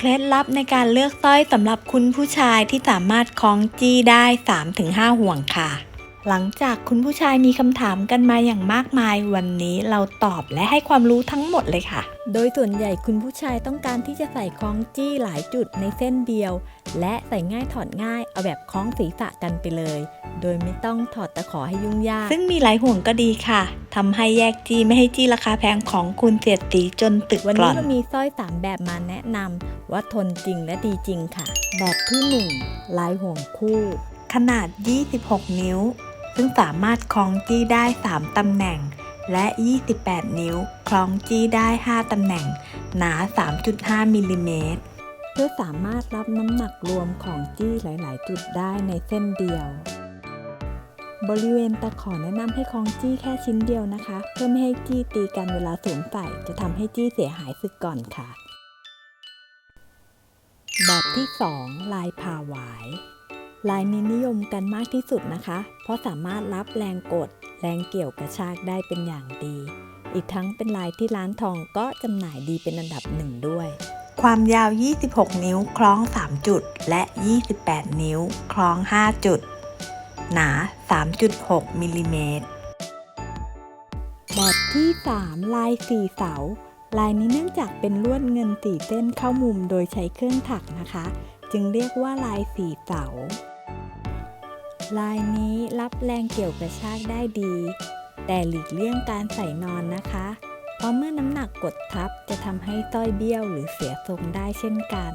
เคล็ดลับในการเลือกสร้อยสำหรับคุณผู้ชายที่สามารถคล้องจี้ได้ 3-5 ห่วงค่ะ หลังจากคุณผู้ชายมีคำถามกันมาอย่างมากมาย วันนี้เราตอบและให้ความรู้ทั้งหมดเลยค่ะ โดยส่วนใหญ่คุณผู้ชายต้องการที่จะใส่คล้องจี้หลายจุดในเส้นเดียว และใส่ง่ายถอดง่ายเอาแบบคล้องศีรษะกันไปเลย โดยไม่ต้องถอดตะขอให้ยุ่งยาก ซึ่งมีหลายห่วงก็ดีค่ะทำให้แยกจี้ไม่ให้จี้ราคาแพงของคุณเสียดสีจนตึกวันกร่นี้อนเรามีสร้อยสามแบบมาแนะนำว่าทนจริงและดีจริงค่ะ แบบที่หนึ่งลายห่วงคู่ ขนาด 26 นิ้ว ซึ่งสามารถคล้องจี้ได้ 3 ตำแหน่ง และ 28 นิ้ว คล้องจี้ได้ 5 ตำแหน่ง หนา 3.5มิลลิเมตรเพื่อสามารถรับน้ำหนักรวมของจี้หลาย ๆ จุดได้ในเส้นเดียว บริเวณตะขอแนะนำให้คล้องจี้แค่ชิ้นเดียวนะคะ เพื่อไม่ให้จี้ตีกันเวลาสวมใส่จะทำให้จี้เสียหายสึกก่อนค่ะ แบบที่ 2 ลายผ่าหวาย ลายนี้นิยมกันมากที่สุดนะคะ เพราะสามารถรับแรงกด แรงเกี่ยวกระชากได้เป็นอย่างดี อีกทั้งเป็นลายที่ร้านทองก็จำหน่ายดีเป็นอันดับหนึ่งด้วย ความยาว 26 นิ้ว คล้อง 3 จุด และ 28 นิ้ว คล้อง 5 จุด หนา 3.6 มิลลิเมตร แบบที่ 3 ลายสี่เสาลายนี้เนื่องจากเป็นลวดเงินสี่เส้นเข้ามุมโดยใช้เครื่องถักนะคะ จึงเรียกว่าลายสี่เสา ลายนี้รับแรงเกี่ยวกระชากได้ดี แต่หลีกเลี่ยงการใส่นอนนะคะ เพราะเมื่อน้ำหนักกดทับจะทำให้ต้อยเบี้ยวหรือเสียทรงได้เช่นกัน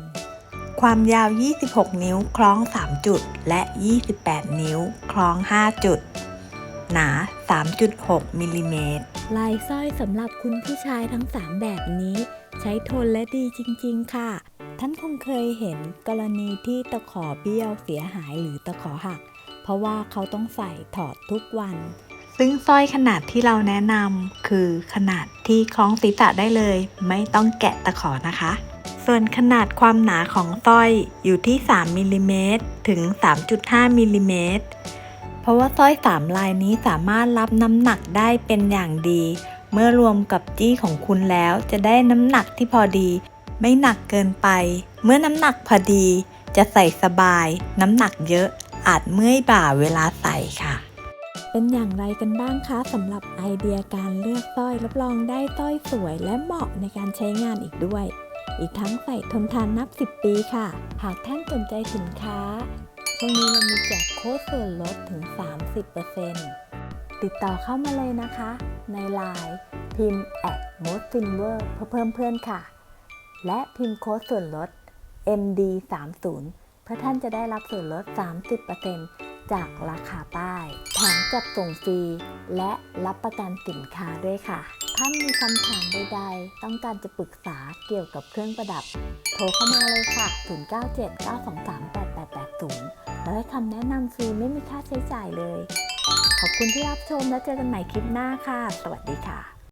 ความยาว 26 นิ้วคล้อง 3 จุด และ 28 นิ้วคล้อง 5 จุด หนา 3.6มิลลิเมตร ลายสร้อยสำหรับคุณผู้ชายทั้ง 3 แบบนี้ ใช้ทนและดีจริง ๆ ค่ะ ท่านคงเคยเห็นกรณีที่ตะขอเบี้ยวเสียหายหรือตะขอหัก เพราะว่าเขาต้องใส่ถอดทุกวัน ซึ่งสร้อยขนาดที่เราแนะนำคือขนาดที่คล้องศีรษะได้เลย ไม่ต้องแกะตะขอนะคะ ส่วนขนาดความหนาของสร้อยอยู่ที่ 3มิลลิเมตรถึง 3.5มิลลิเมตรเพราะว่าสร้อย3ลายนี้สามารถรับน้ำหนักได้เป็นอย่างดี เมื่อรวมกับจี้ของคุณแล้วจะได้น้ำหนักที่พอดี ไม่หนักเกินไป เมื่อน้ำหนักพอดี จะใส่สบาย น้ำหนักเยอะ อาจเมื่อยบ่าเวลาใส่ค่ะ เป็นอย่างไรกันบ้างคะสำหรับไอเดียการเลือกสร้อยรับรองได้สร้อยสวยและเหมาะในการใช้งานอีกด้วย อีกทั้งใส่ทนทานนับ 10 ปีค่ะ หากท่านสนใจสินค้าช่วงนี้เรามีแจกโค้ดส่วนลดถึง 30%ติดต่อเข้ามาเลยนะคะ ใน Line พิมพ์ at m o s t i m v e r เพื่อเพิ่มเพื่อนค่ะ และพิมพ์โค้ดส่วนลด MD 3 0 เพื่อท่านจะได้รับส่วนลด 30%จากราคาป้ายแถมจัดส่งฟรี และรับประกันสินค้าด้วยค่ะ ท่านมีคำถามใดๆ ต้องการจะปรึกษาเกี่ยวกับเครื่องประดับ โทรเข้ามาเลยค่ะ 0979238880 แล้วให้คำแนะนำฟรีไม่มีค่าใช้จ่ายเลย ขอบคุณที่รับชมและเจอกันใหม่คลิปหน้าค่ะ สวัสดีค่ะ